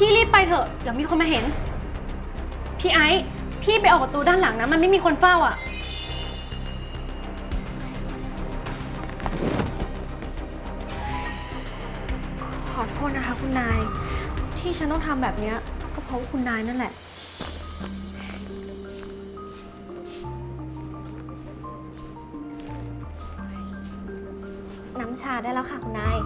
พี่รีบไปเถอะ เดี๋ยวมีคนมาเห็น พี่ไอซ์พี่ไปออกประตูด้านหลังนะ มันไม่มีคนเฝ้าอะ ขอโทษนะคะคุณนาย ที่ฉันต้องทำแบบเนี้ยก็เพราะว่าคุณนายนั่นแหละ น้ำชาได้แล้วค่ะคุณนาย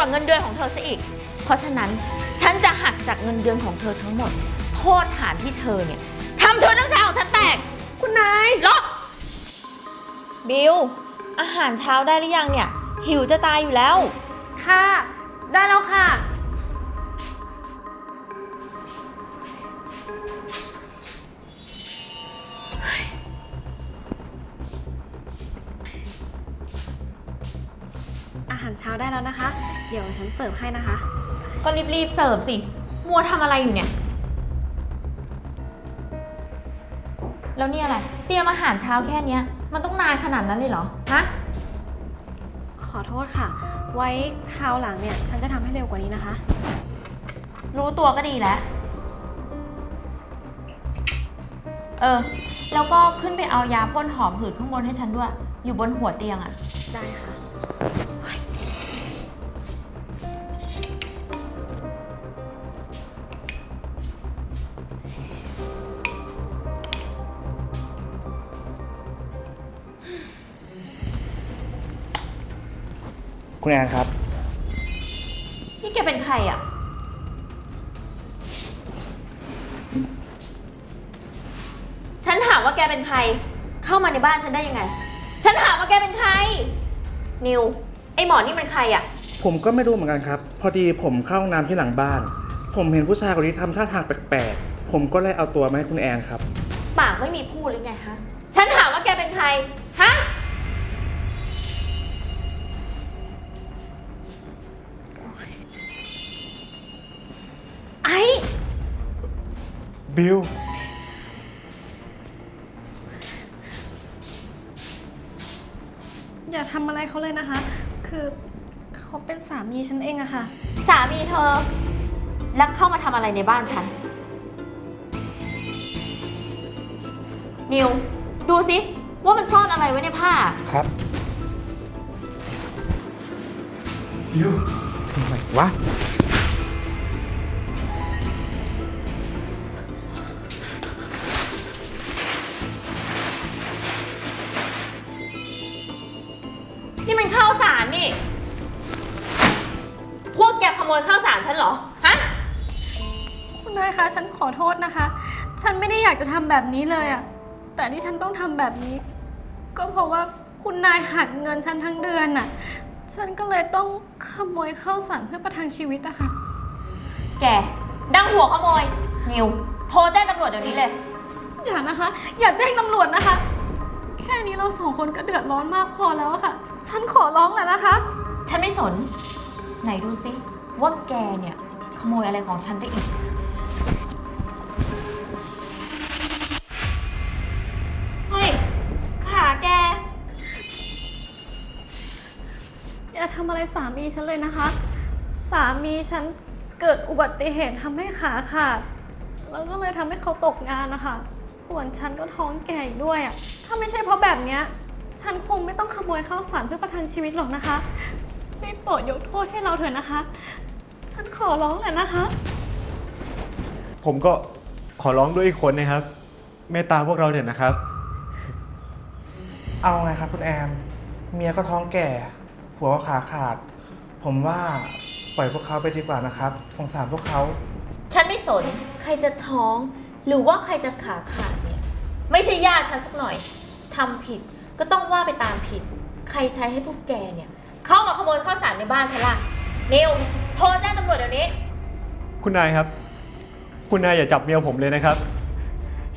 ว่าเงินเดือนของเธอซะอีก เพราะฉะนั้นฉันจะหักจากเงินเดือนของเธอทั้งหมด โทษฐานที่เธอเนี่ยทำชุดน้ำชาของฉันแตก คุณนายลบบิลอาหารเช้าได้หรือยังเนี่ย หิวจะตายอยู่แล้ว ค่ะ ได้แล้วค่ะ อาหารเช้าได้แล้วนะคะ เดี๋ยวฉันเสิร์ฟให้นะคะ ก็รีบๆเสิร์ฟสิ มัวทำอะไรอยู่เนี่ย แล้วนี่อะไร เตรียมอาหารเช้าแค่เนี้ย มันต้องนานขนาดนั้นเลยเหรอ ฮะ ขอโทษค่ะ ไว้คราวหลังเนี่ย ฉันจะทำให้เร็วกว่านี้นะคะ รู้ตัวก็ดีแล้ว เออ แล้วก็ขึ้นไปเอายาพ่นหอมหืดข้างบนให้ฉันด้วย อยู่บนหัวเตียงอะ ได้ค่ะ คุณแอนครับ นี่แกเป็นใครอะฉันถามว่าแกเป็นใคร เข้ามาในบ้านฉันได้ยังไง ฉันถามว่าแกเป็นใคร นิว ไอหมอนี่มันใครอะผมก็ไม่รู้เหมือนกันครับ พอดีผมเข้าห้องน้ำที่หลังบ้าน ผมเห็นผู้ชายคนนี้ทำท่าทางแปลกๆ ผมก็เลยเอาตัวมาให้คุณแอนครับ ปากไม่มีพูดหรือไงฮะ ฉันถามว่าแกเป็นใคร บิลอย่าทำอะไรเขาเลยนะคะ คือเขาเป็นสามีฉันเองอะค่ะ สามีเธอลักเข้ามาทำอะไรในบ้านฉัน นิว ดูสิ ว่ามันซ่อนอะไรไว้ในผ้า ครับ บิลทำไมวะ จะทำแบบนี้เลยอะแต่ที่ฉันต้องทำแบบนี้ ก็เพราะว่าคุณนายหักเงินฉันทั้งเดือนน่ะฉันก็เลยต้องขโมยข้าวสารเพื่อประทังชีวิตอะค่ะ แกดังหัวขโมย นิว โทรแจ้งตำรวจเดี๋ยวนี้เลย อย่านะคะ อย่าแจ้งตำรวจนะคะ แค่นี้เราสองคนก็เดือดร้อนมากพอแล้วอะค่ะ ฉันขอร้องแหละนะคะ ฉันไม่สน ไหนดูสิว่าแกเนี่ย ขโมยอะไรของฉันไปอีกำอะไรสามีฉันเลยนะคะ สามีฉันเกิดอุบัติเหตุทำให้ขาขาด แล้วก็เลยทำให้เขาตกงานนะคะ ส่วนฉันก็ท้องแก่อีกด้วยอะ่ะถ้าไม่ใช่เพราะแบบเนี้ย ฉันคงไม่ต้องขโมยข้าวสารเพื่อประทังชีวิตหรอกนะคะ ได้โปรดยกโทษให้เราเถอะนะคะ ฉันขอร้องแหละนะคะ ผมก็ขอร้องด้วยอีกคนนะครับ เมตตาพวกเราเถอะนะครับ เอาไงครับคุณแอน เมียก็ท้องแก่ ผัวก็ขาขาด ผมว่าปล่อยพวกเขาไปดีกว่านะครับ สงสารพวกเขา ฉันไม่สน ใครจะท้อง หรือว่าใครจะขาขาดเนี่ย ไม่ใช่ญาติฉันสักหน่อยทำผิดก็ต้องว่าไปตามผิด ใครใช้ให้พวกแกเนี่ย เข้ามาขโมยข้าวสารในบ้านฉันล่ะนิวโทรแจ้งตำรวจเดี๋ยวนี้ คุณนายครับ คุณนายอย่าจับเมียผมเลยนะครับ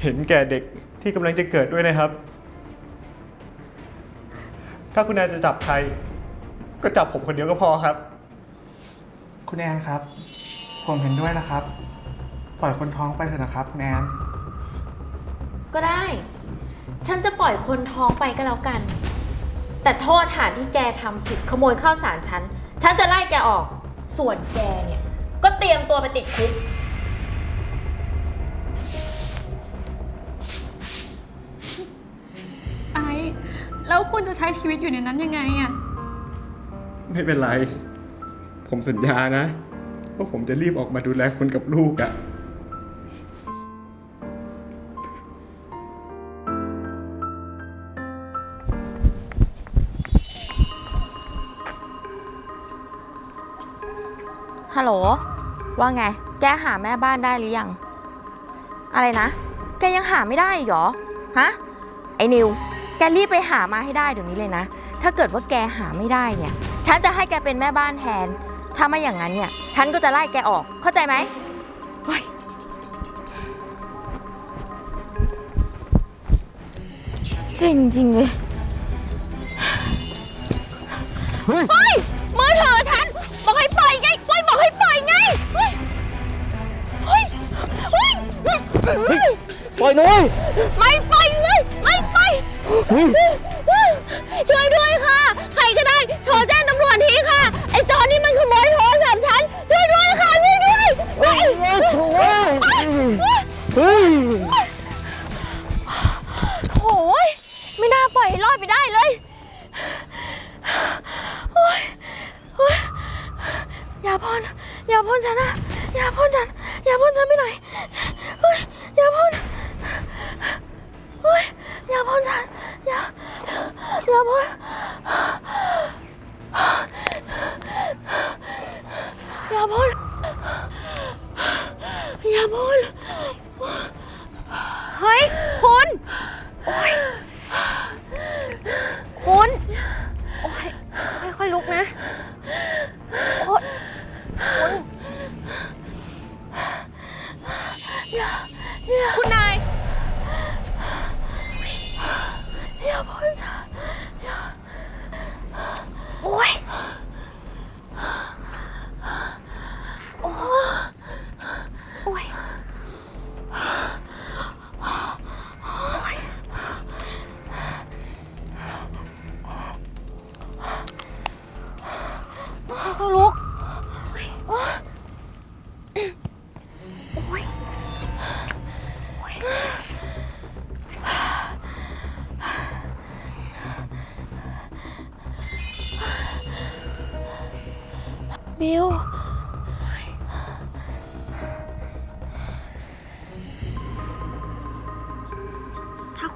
เห็นแก่เด็กที่กำลังจะเกิดด้วยนะครับ ถ้าคุณนายจะจับใคร ก็จับผมคนเดียวก็พอครับ คุณแอนครับ ผมเห็นด้วยนะครับ ปล่อยคนท้องไปเถอะนะครับคุณแอนก็ได้ ฉันจะปล่อยคนท้องไปก็แล้วกัน แต่โทษฐานที่แกทำผิดขโมยข้าวสารฉัน ฉันจะไล่แกออก ส่วนแกเนี่ย ก็เตรียมตัวไปติดคุก ไอซ์แล้วคุณจะใช้ชีวิตอยู่ในนั้นยังไงอะ ไม่เป็นไร ผมสัญญานะว่าผมจะรีบออกมาดูแลคุณกับลูกอะฮัลโหล ว่าไง แกหาแม่บ้านได้หรือยัง อะไรนะ แกยังหาไม่ได้อีกเหรอ ฮะ ไอ้นิว แกรีบไปหามาให้ได้เดี๋ยวนี้เลยนะ ถ้าเกิดว่าแกหาไม่ได้เนี่ย ฉันจะให้แกเป็นแม่บ้านแทน ถ้าไม่อย่างนั้นเนี่ย ฉันก็จะไล่แกออก เข้าใจไหมเฮ้ยเซ็งจริงเลยเฮ้ยมือถือฉัน บอกให้ปล่อยไงปล่อยบอกให้ปล่อยไง เฮ้ย เฮ้ย เฮ้ย ปล่อยหน่อย ไม่ปล่อยเลย ไม่ปล่อยช่ พ่นฉันนะอย่าพ่นฉันอย่าพ่นฉันไปไหน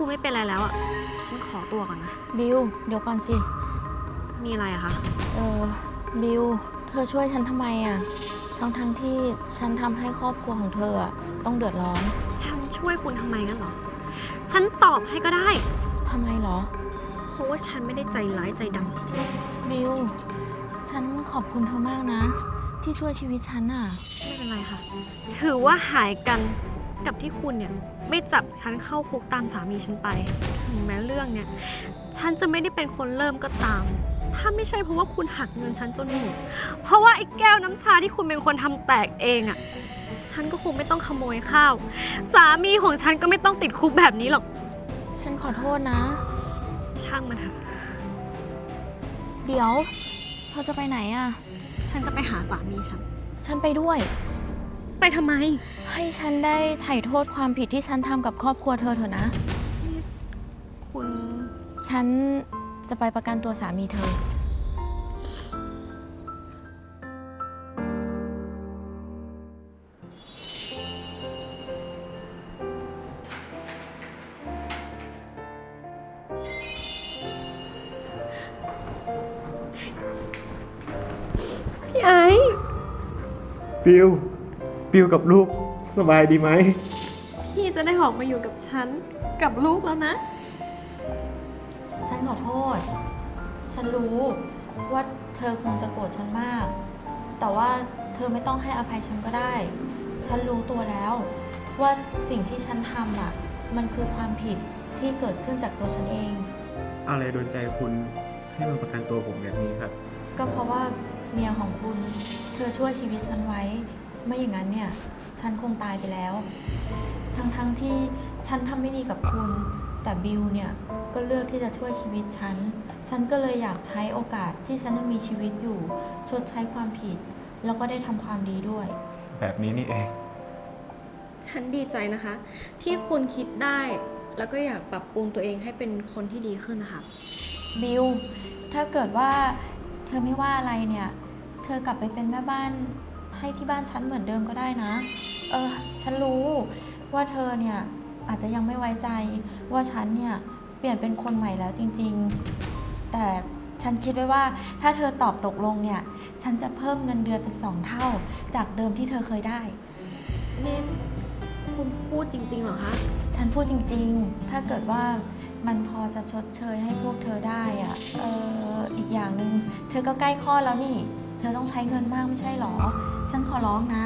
ไม่เป็นอะไรแล้วอะฉันขอตัวก่อนนะ บิว เดี๋ยวก่อนสิ มีอะไรอะคะ เออ บิว เธอช่วยฉันทำไมอะ ทั้งทั้งๆที่ฉันทำให้ครอบครัวของเธออะต้องเดือดร้อน ฉันช่วยคุณทำไมงั้นเหรอ ฉันตอบให้ก็ได้ ทำไมเหรอ เพราะว่าฉันไม่ได้ใจร้ายใจดบิว ฉันขอบคุณเธอมากนะ ที่ช่วยชีวิตฉันอะำไม่เป็นไรค่ะ ถือว่าหายกัน กับที่คุณเนี่ยไม่จับฉันเข้าคุกตามสามีฉันไป ถึงแม้เรื่องเนี่ย ฉันจะไม่ได้เป็นคนเริ่มก็ตาม ถ้าไม่ใช่เพราะว่าคุณหักเงินฉันจนหมดเพราะว่าไอ้แก้วน้ำชาที่คุณเป็นคนทำแตกเองอะ่ะ ฉันก็คงไม่ต้องขโมยข้าว สามีของฉันก็ไม่ต้องติดคุกแบบนี้หรอก ฉันขอโทษนะ ช่างมันเถอะเดี๋ยวเธอจะไปไหนอะ ฉันจะไปหาสามีฉัน ฉันไปด้วย ไปทำไม ให้ฉันได้ไถ่โทษความผิดที่ฉันทำกับครอบครัวเธอเถอะนะ คุณ ฉันจะไปประกันตัวสามีเธอ พี่ไอ้ บิว บิวกับลูกสบายดีไหม พี่จะได้ออกมาอยู่กับฉัน กับลูกแล้วนะ ฉันขอโทษ ฉันรู้ว่าเธอคงจะโกรธฉันมาก แต่ว่าเธอไม่ต้องให้อภัยฉันก็ได้ ฉันรู้ตัวแล้ว ว่าสิ่งที่ฉันทำอะ มันคือความผิดที่เกิดขึ้นจากตัวฉันเอง อะไรโดนใจคุณให้มาประกันตัวผมแบบนี้ครับ ก็เพราะว่าเมียของคุณเธอช่วยชีวิตฉันไว้ ไม่อย่างนั้นเนี่ย ฉันคงตายไปแล้ว ทั้งๆทที่ฉันทำไม่ดีกับคุณ แต่บิลเนี่ย ก็เลือกที่จะช่วยชีวิตฉัน ฉันก็เลยอยากใช้โอกาสที่ฉันยังมีชีวิตอยู่ ชดใช้ความผิด แล้วก็ได้ทำความดีด้วย แบบนี้นี่เอง ฉันดีใจนะคะ ที่คุณคิดได้ แล้วก็อยากปรับปรุงตัวเองให้เป็นคนที่ดีขึ้นนะคะ บิล ถ้าเกิดว่าเธอไม่ว่าอะไรเนี่ย เธอกลับไปเป็นแม่บ้าน ให้ที่บ้านฉันเหมือนเดิมก็ได้นะ เออ ฉันรู้ว่าเธอเนี่ยอาจจะยังไม่ไว้ใจว่าฉันเนี่ยเปลี่ยนเป็นคนใหม่แล้วจริงๆ แต่ฉันคิดไว้ว่าถ้าเธอตอบตกลงเนี่ย ฉันจะเพิ่มเงินเดือนเป็นสองเท่า จากเดิมที่เธอเคยได้ นี่คุณพูดจริงๆเหรอคะ ฉันพูดจริงๆ ถ้าเกิดว่ามันพอจะชดเชยให้พวกเธอได้อะเอออีกอย่างหนึ่งเธอก็ใกล้คลอดแล้วนี่ เธอต้องใช้เงินมากไม่ใช่หรอ ฉันขอร้องนะ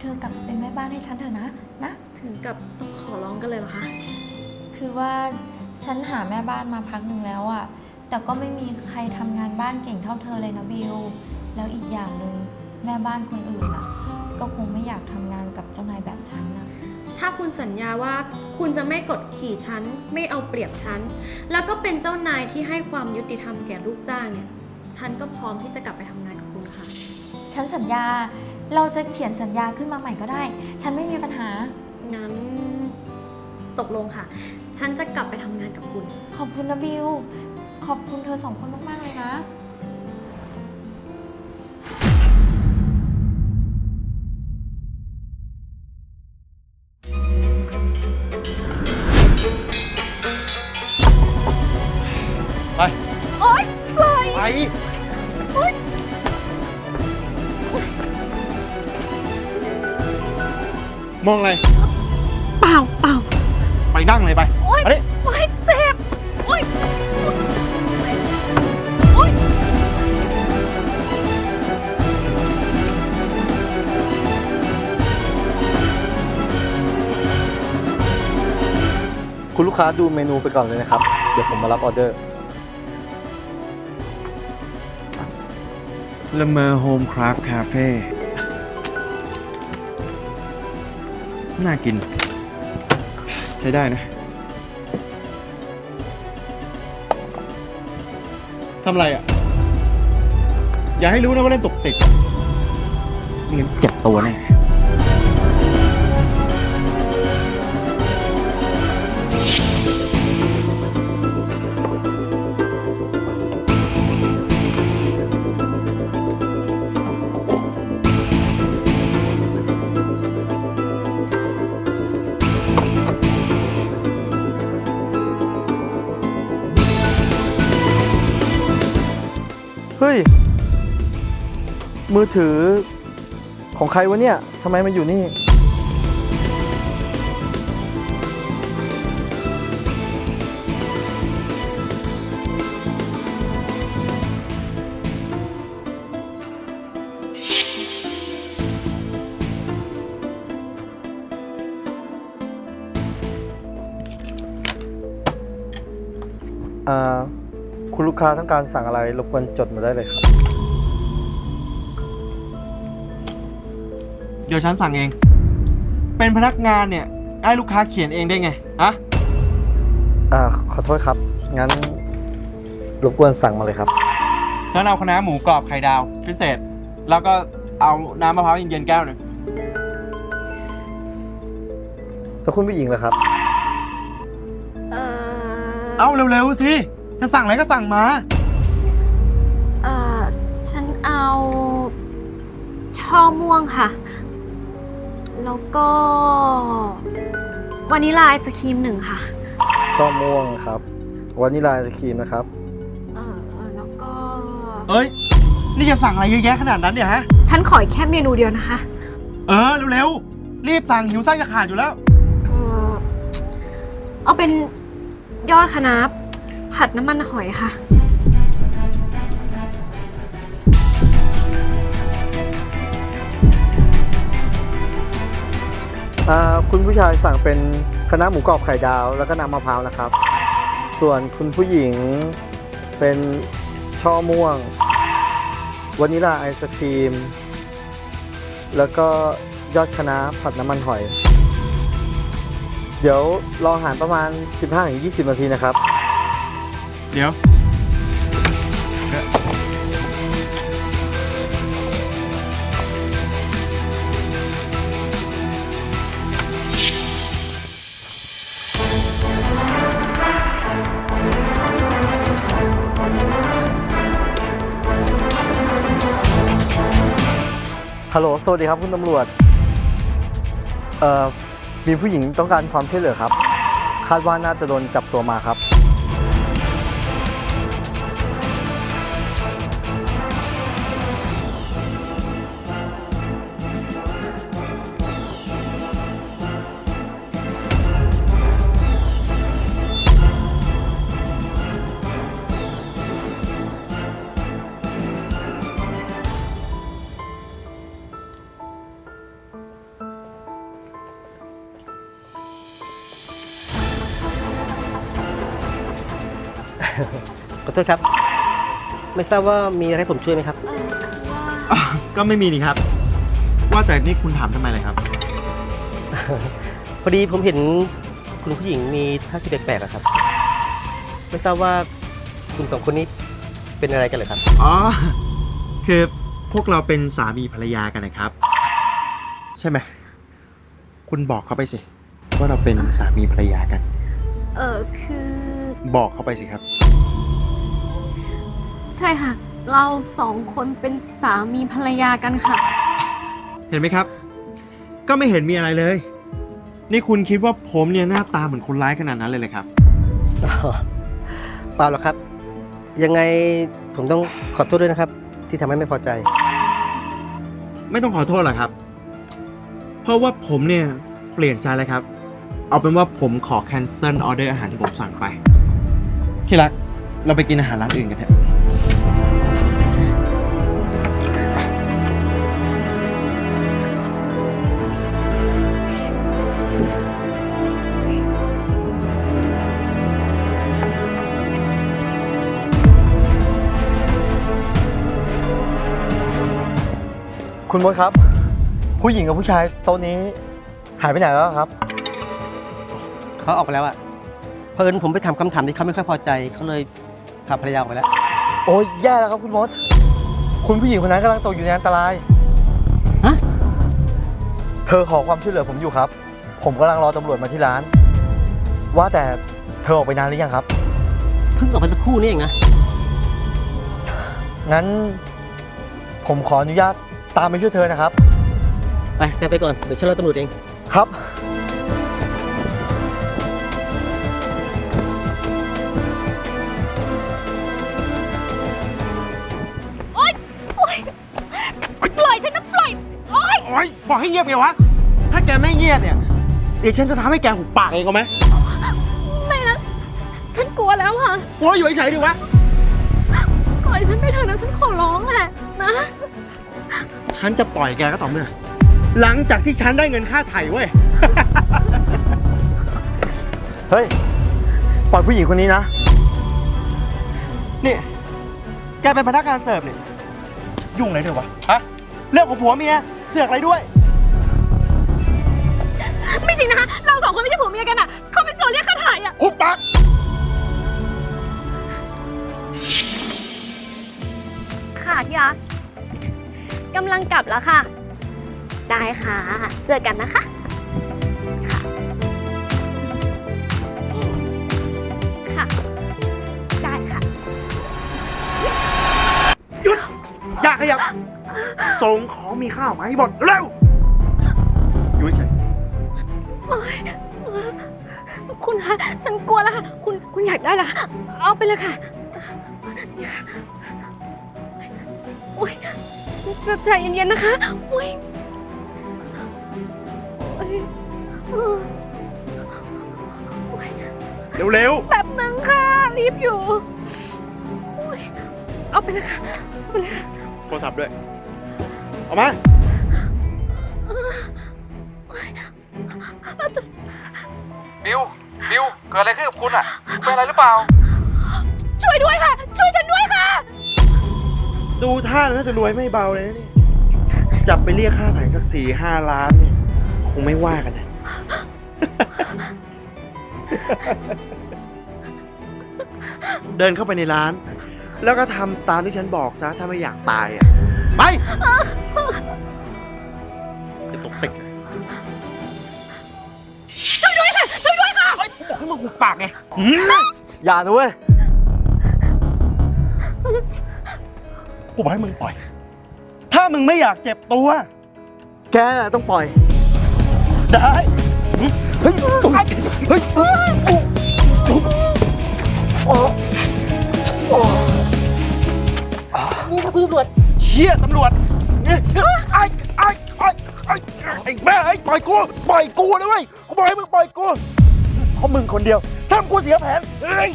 เธอกลับเป็นแม่บ้านให้ฉันเถอะนะ นะ ถึงกับต้องขอร้องกันเลยเหรอคะ คือว่าฉันหาแม่บ้านมาพักหนึ่งแล้วอะแต่ก็ไม่มีใครทำงานบ้านเก่งเท่าเธอเลยนะบิว แล้วอีกอย่างหนึ่งแม่บ้านคนอื่นอะก็คงไม่อยากทำงานกับเจ้านายแบบฉันนะถ้าคุณสัญญาว่าคุณจะไม่กดขี่ฉัน ไม่เอาเปรียบฉัน แล้วก็เป็นเจ้านายที่ให้ความยุติธรรมแก่ลูกจ้างเนี่ย ฉันก็พร้อมที่จะกลับไปทำงานกับคุณค่ะ ฉันสัญญา เราจะเขียนสัญญาขึ้นมาใหม่ก็ได้ ฉันไม่มีปัญหา งั้นตกลงค่ะ ฉันจะกลับไปทำงานกับคุณ ขอบคุณนะบิว ขอบคุณเธอสองคนมาก ๆ เลยนะ มองอะไร เปล่าเปล่าไปนั่งเลยไปโอ๊ยอันนี้โอ๊ยเจ็บโอ๊ยโอ๊ยคุณลูกค้าดูเมนูไปก่อนเลยนะครับ เดี๋ยวผมมารับออเดอร์ ละเมอโฮมคราฟต์คาเฟ่ น่ากิน ใช้ได้นะทำไรอะ อย่าให้รู้นะว่าเล่นตกติดไม่งั้นเจ็บตัวแน่ มือถือของใครวะเนี่ยทำไมมาอยู่นี่ อ่า คุณลูกค้าต้องการสั่งอะไรรบกวนจดมาได้เลยครับ เดี๋ยวฉันสั่งเอง เป็นพนักงานเนี่ยให้ลูกค้าเขียนเองได้ไงฮะอ่าขอโทษครับ งั้นรบกวนสั่งมาเลยครับ ฉันเอาคณะน้าหมูกรอบไข่ดาว พิเศษ แล้วก็เอาน้ำมะพร้าวเย็นๆแก้วหนึ่งแล้วคุณผู้หญิงล่ะครับ เอ่อเอาเร็วๆสิจะสั่งอะไรก็สั่งมา เอ่อฉันเอาช่อม่วงค่ะ แล้วก็วานิลาไอศครีมหนึ่งค่ะช่อม่วงครับวานิลาไอศครีมนะครับ เอ่อเอ่อแล้วก็ เอ้ย นี่จะสั่งอะไรเยอะแยะขนาดนั้นเนี่ยฮะ ฉันขออีกแค่เมนูเดียวนะคะ เออ เร็วๆ รีบสั่งหิวไส้จะขาดอยู่แล้ว เอ่อเอาเป็นยอดคะน้าผัดน้ำมันหอยค่ะ คุณผู้ชายสั่งเป็นคณะหมูกรอบไข่ดาว แล้วก็น้ำมะพร้าวนะครับ ส่วนคุณผู้หญิงเป็นช่อม่วงวานิลาไอศครีม แล้วก็ยอดคะน้าผัดน้ำมันหอย เดี๋ยวรออาหารประมาณ 15-20 นาทีนะครับ เดี๋ยว สวัสดีครับคุณตำรวจ เอ่อ มีผู้หญิงต้องการความช่วยเหลือครับ คาดว่าน่าจะโดนจับตัวมาครับ ทษครับ ไม่ทราบว่ามีอะไรให้ผมช่วยไหมครับก็ไม่มีนี่ครับ ว่าแต่นี่คุณถามทำไมเลยครับ พอดีผมเห็นคุณผู้หญิงมีท่าทีแปลกๆอะครับ ไม่ทราบว่าคุณสองคนนี้เป็นอะไรกันเหรอครับ อ๋อ คือพวกเราเป็นสามีภรรยากันนะครับ ใช่ไหม คุณบอกเขาไปสิ ว่าเราเป็นสามีภรรยากัน เออคือ บอกเขาไปสิครับ ใช่ค่ะ เราสองคนเป็นสามีภรรยากันค่ะ เห็นไหมครับ ก็ไม่เห็นมีอะไรเลย นี่คุณคิดว่าผมเนี่ยหน้าตาเหมือนคนร้ายขนาดนั้นเลยเลยครับ อ๋อเปล่าหรอกครับ ยังไงผมต้องขอโทษด้วยนะครับ ที่ทำให้ไม่พอใจ ไม่ต้องขอโทษหรอกครับ เพราะว่าผมเนี่ยเปลี่ยนใจแล้วครับ เอาเป็นว่าผมขอแคนเซิลออเดอร์อาหารที่ผมสั่งไป ที่รัก เราไปกินอาหารร้านอื่นกันเถอะ คุณมดครับ ผู้หญิงกับผู้ชายโต๊ะนี้หายไปไหนแล้วครับเขาออกไปแล้วอะเพิ่นผมไปทำคำถามที่เขาไม่ค่อยพอใจเขาเลยพาภรรยาออกไปแล้ว โอ้ยแย่แล้วครับคุณมด คุณผู้หญิงคนนั้นกำลังตกอยู่ในอันตรายฮะ เธอขอความช่วยเหลือผมอยู่ครับ ผมกำลังรอตำรวจมาที่ร้าน ว่าแต่เธอออกไปนานหรือยังครับ เพิ่งออกไปสักครู่นี่เองนะงั้นผมขออนุญาต ตามไปช่วยเธอนะครับ ไปแกไปก่อน เดี๋ยวฉันรอตำรวจเอง ครับปล่อยฉันนะปล่อย โอ๊ย โอ๊ยบอกให้เงียบไงวะ ถ้าแกไม่เงียบเนี่ย เดี๋ยวฉันจะทำให้แกหุบปากเองก็ไหมไม่นะฉฉฉันกลัวแล้วค่ะกลัวอยู่เฉยๆดิวะ ปล่อยฉันไปเถอะนะ ฉันขอร้องแหละนะ ฉันจะปล่อยแกก็ต่อเมื่อ หลังจากที่ฉันได้เงินค่าไถ่เว้ย เฮ้ย ปล่อยผู้หญิงคนนี้นะ นี่ แกเป็นพนักงานเสิร์ฟเนี่ยยุ่งอะไรด้วยวะ ฮะ เรื่องของผัวเมีย เสือกอะไรด้วย ไม่จริงนะคะเราสองคนไม่ใช่ผัวเมียกันอะเขาเป็นโจรเรียกค่าถ่ายอะ หุบปาก ค่ะที่รัก กำลังกลับแล้วค่ะ ได้ค่ะ เจอกันนะคะค่ะค่ะ ได้ค่ะ หยุด อย่าขยับ ส่งของมีข้าวมาให้หมดเร็ว อยู่เฉยคุณคะฉันกลัวแล้วค่ะ คุณคุณอยากได้ละค่ะเอาไปเลยค่ะนี่ค่ะ จะใจเย็นๆนะคะโอ้ยโอ้ยเออโอ้ยเร็วแป๊บหนึ่งค่ะ รีบอยู่โอ้ยเอาไปเลยค่ะเอาไปเลยค่ะ ๆ โทรศัพท์ด้วย เอามา บิว บิว เกิดอะไรขึ้นกับคุณอะเป็นอะไรหรือเปล่า ช่วยด้วยค่ะ ช่วยฉัน ด้วยค่ะดูท่าน่าจะรวยไม่เบาเลยนะเนี่ยจับไปเรียกค่าถ่ายสักสี่ห้าล้านเนี่ย คงไม่ว่ากันนะ เดินเข้าไปในร้าน แล้วก็ทำตามที่ฉันบอกซะ ถ้าไม่อยากตายอะ ไปจะตกติกช่วยด้วยค่ะ ช่วยด้วยค่ะบอกให้มึงหุบปากไง อย่านะเว้ย กูบอกให้มึงปล่อย ถ้ามึงไม่อยากเจ็บตัว แกน่ะต้องปล่อย ได้เฮ้ยเฮ้ยเชี่ยตำรวจเนี่ยไอ้ไอ้ไอ้ไอ้ไอ้แม่ไอ้ปล่อยกูปล่อยกูนะเว้ยกูบอกให้มึงปล่อยกูเพราะมึงคนเดียวทำกูเสียแผนเฮ้ย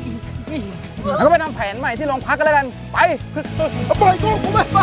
ก็ไปทำแผนใหม่ที่โรงพักกันแล้วกัน ไป ปล่อยกูกูไม่ไป